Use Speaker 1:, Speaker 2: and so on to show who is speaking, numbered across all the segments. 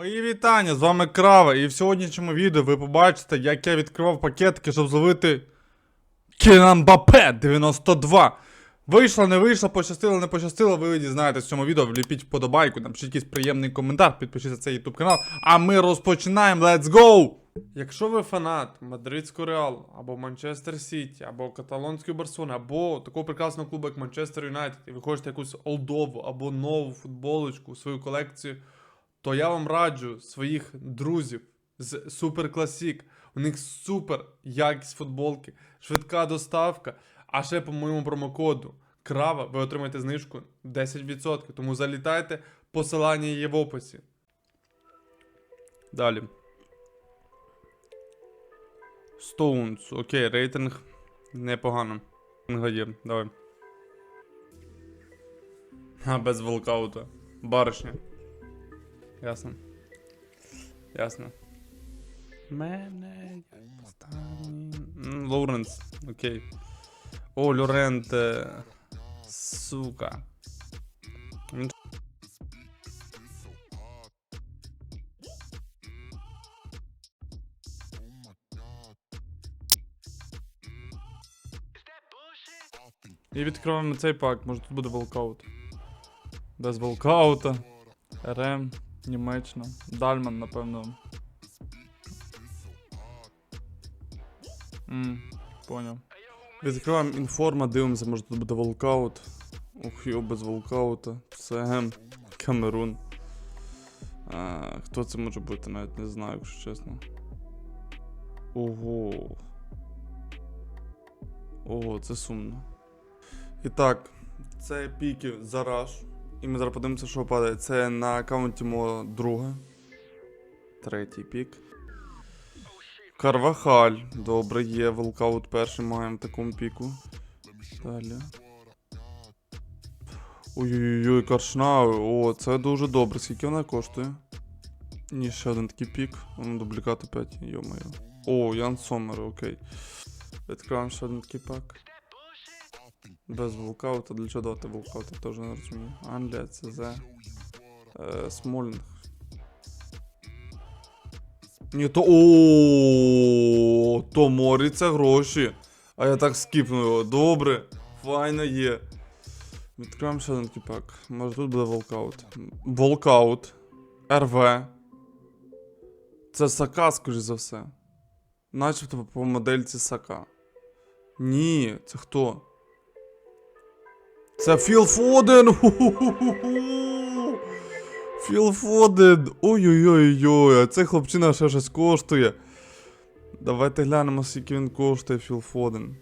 Speaker 1: Мої вітання, з вами Крава, і в сьогоднішньому відео ви побачите, як я відкривав пакетики, щоб зловити Кінан Бапе 92. Вийшло, не вийшло, пощастило, не пощастило, ви дізнаєтесь в цьому відео, вліпіть вподобайку, напишіть якийсь приємний коментар, підпишіться на цей YouTube канал, а ми розпочинаємо, let's go! Якщо ви фанат Мадридського Реалу, або Манчестер Сіті, або Каталонської Барселони, або такого прекрасного клубу, як Манчестер Юнайтед, і ви хочете якусь олдову або нову футболочку, свою колекцію, то я вам раджу своїх друзів з Super Classic. У них супер якість футболки, швидка доставка. А ще по моєму промокоду Крава ви отримаєте знижку 10%. Тому залітайте, посилання є в описі. Далі. Стоунс. Окей, рейтинг непогано. Є, давай. А, без волкаута. Баришня. Ясно. Ясно. Мене Лоуренс, окей. О, Лоренте. Сука. Він- І відкриваємо цей пак, може тут буде волкаут. Без волкаута. РМ, Німеччина. Дальман, напевно. Мм, поняв. Відкриваємо інформа, дивимося, може тут буде волкаут. Ух, йо, без волкаута. СГМ, Камерун. А, хто це може бути, навіть не знаю, якщо чесно. Ого. Ого, це сумно. І так, це піки за раш. І ми зараз подивимося, що падає. Це на аккаунті мого друга. Третій пік. Карвахаль. Добре, є. Волкаут перший маємо в такому піку. Далі. Ой-ой-ой, Каршнау. О, це дуже добре. Скільки вона коштує? Ні, ще один такий пік. Воно дублікат опять, йо-моє. О, Ян Сомер, окей. Відкриваємо ще один такий пак. Без волкаута. Для чого давати волкаута, теж не розумію. Англія, ЦЗ. Е, Смолінг. Ні, то. О, то морі це гроші. А я так скіпнув його. Добре. Файно є. Відкриваємо ще один кіпак. Може тут буде волкаут. Волкаут. РВ. Це Сака, скоріш за все. Начебто по модельці Сака. Ні, це хто? Це Філ Фоден! Філ Фоден! Ой-ой-ой-ой, а цей хлопчина ще щось коштує. Давайте глянемо, скільки він коштує, Філ Фоден.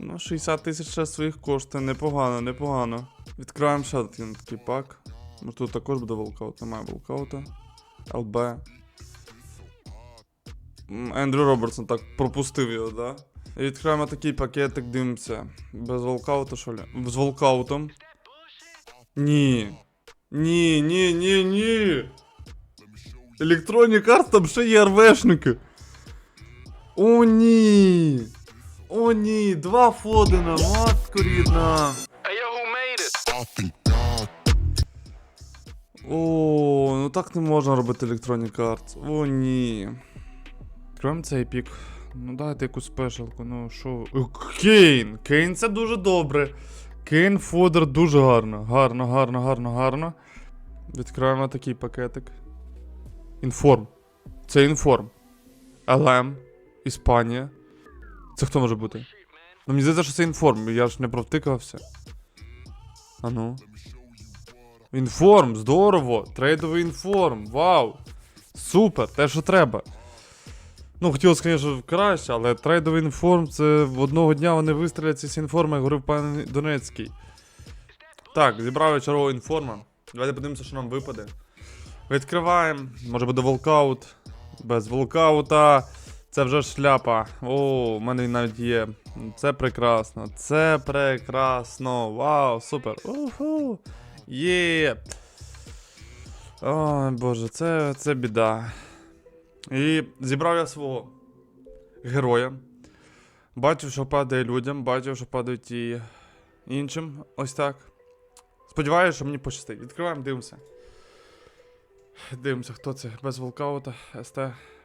Speaker 1: Ну, 60 тисяч ще своїх коштує, непогано, непогано. Відкриваємо ще один такий пак. Ну тут також буде волкаут, немає волкаута. ЛБ. Ендрю Робертсон так пропустив його, да? І відкриваємо такий пакетик, дивимося. Без волкаута, що ли? З волкаутом. Ні. Ні, ні, ні, ні. Електронні карти, там ще є РВшники. О, ні. О, ні. Два Фодена, матко рідна. О, ну так не можна робити електронні карти. О, ні. Крім цей пік. Ну дайте якусь спешалку, ну що. Кейн! Кейн це дуже добре. Кейн Фодер дуже гарно. Гарно, гарно, гарно, гарно. Відкриваємо такий пакетик. Інформ. Це інформ. ЛМ. Іспанія. Це хто може бути? Ну мені здається, що це інформ, я ж не провтикався. А ну. Інформ, здорово! Трейдовий інформ, вау! Супер, те, що треба. Ну, хотілося, звісно, краще, але трейдовий інформ це в одного дня вони вистрілять всі інформи, як говорив пан Донецький. Так, зібрав я інформа. Давайте подивимося, що нам випаде. Відкриваємо. Може буде волкаут. Без волкаута. Це вже шляпа. О, у мене навіть є. Це прекрасно. Це прекрасно. Вау, супер. Уху. Є. Ой, боже, це, це біда. І зібрав я свого героя. Бачив, що падає людям, бачив, що падають і іншим. Ось так. Сподіваюся, що мені пощастить. Відкриваємо, дивимося. Дивимося, хто це без волкаута. СТ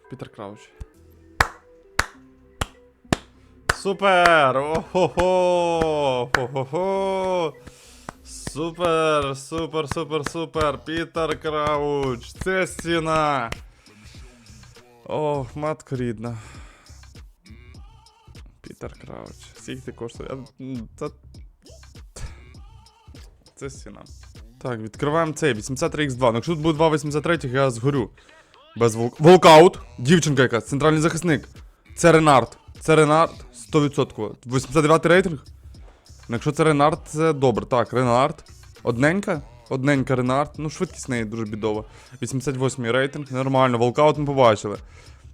Speaker 1: Пітер Крауч. Супер! Ого-го! Хо-хо-хо! Супер, супер, супер, супер! Пітер Крауч! Це стіна! Ох, матка рідна. Пітер Крауч. Скільки ти коштує? А, м, Це... Стіна. Так, відкриваємо цей 83x2. Ну, якщо тут буде 283, я згорю. Без волк... Волкаут. Дівчинка якась, центральний захисник. Це Ренард. Це Ренард 100%. 89 рейтинг. Ну, якщо це Ренард, це добре. Так, Ренард. Одненька? Одненька Ренард. Ну, швидкість неї дуже бідова. 88 рейтинг. Нормально, волкаут ми побачили.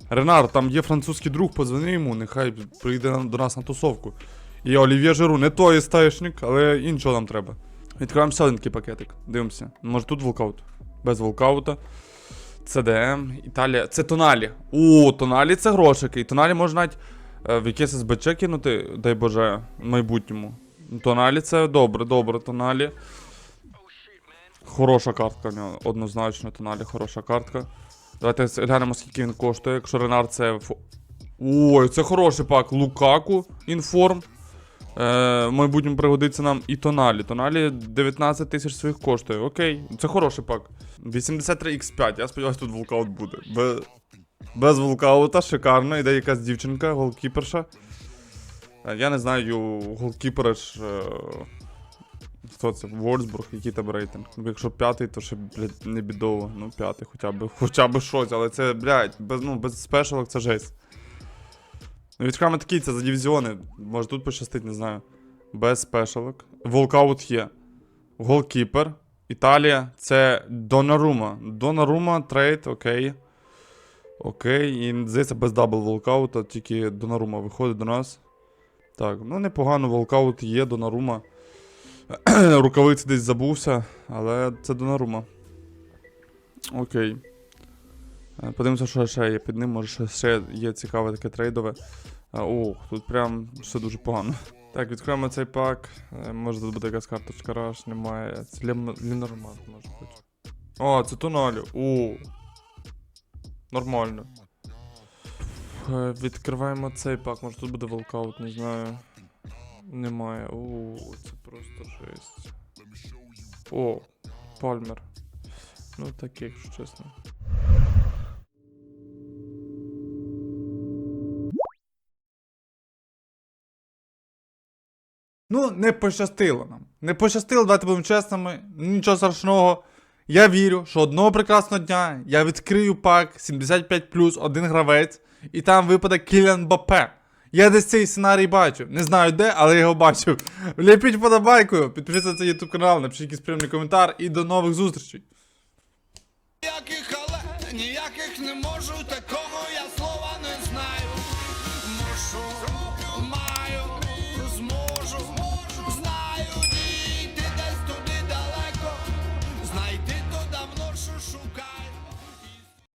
Speaker 1: Ренард, там є французький друг, позвони йому, нехай прийде до нас на тусовку. І Олів'є Жиру, не той стаєшник, але іншого нам треба. Відкриваємо ще один такий пакетик. Дивимося. Може тут волкаут? Без волкаута. CDM, Італія. Це тоналі. О, тоналі це грошики. І тоналі можна навіть е, в якесь СБЧ кинути, дай Боже, в майбутньому. Тоналі це добре, добре, тоналі. Хороша картка в нього, однозначно, тоналі, хороша картка. Давайте глянемо, скільки він коштує. Якщо Ренар це. Ой, це хороший пак. Лукаку, інформ. Е, в майбутньому пригодиться нам і тоналі. Тоналі 19 тисяч своїх коштує. Окей, це хороший пак. 83x5, я сподіваюся, тут волкаут буде. Без, без волкаута, шикарно. Іде якась дівчинка, голкіперша. Е, Я не знаю, голкіпери ж. Е, хто це? Вольсбург, який там рейтинг. Ну, Якщо п'ятий, то ще, блядь, не бідово. Ну, п'ятий, хоча б, хоча б щось, але це, блядь, без, ну, без спешалок це жесть. Ну, відкриваємо такі, це за дивізіони. Може тут пощастить, не знаю. Без спешалок. Волкаут є. Голкіпер. Італія. Це Донарума. Донарума, трейд, окей. Окей. І здається, без дабл волкаута, тільки Донарума виходить до нас. Так, ну непогано, волкаут є, Донарума. Рукавиці десь забувся, але це Донарума. Окей. Е, Подивимося, що ще є під ним, може ще- є цікаве таке трейдове. А, Ох, тут прям все дуже погано. Так, відкриємо цей пак. Е, Може тут буде якась карточка раш, немає. Це Лінорман, може бути. О, це тунолі. О. Нормально. Е, Відкриваємо цей пак, може тут буде волкаут, не знаю. Немає. О, це просто жесть. О, Пальмер. Ну таке, якщо чесно. Ну, не пощастило нам. Не пощастило, давайте будемо чесними. Нічого страшного. Я вірю, що одного прекрасного дня я відкрию пак 75 плюс один гравець, і там випаде Кіліан Бапе. Я десь цей сценарій бачу. Не знаю де, але я його бачив. Ліпіть подобайку, підпишіться на цей YouTube канал, напишіть якийсь приємний коментар і до нових зустрічей.
Speaker 2: Ніяких але, ніяких не можу такого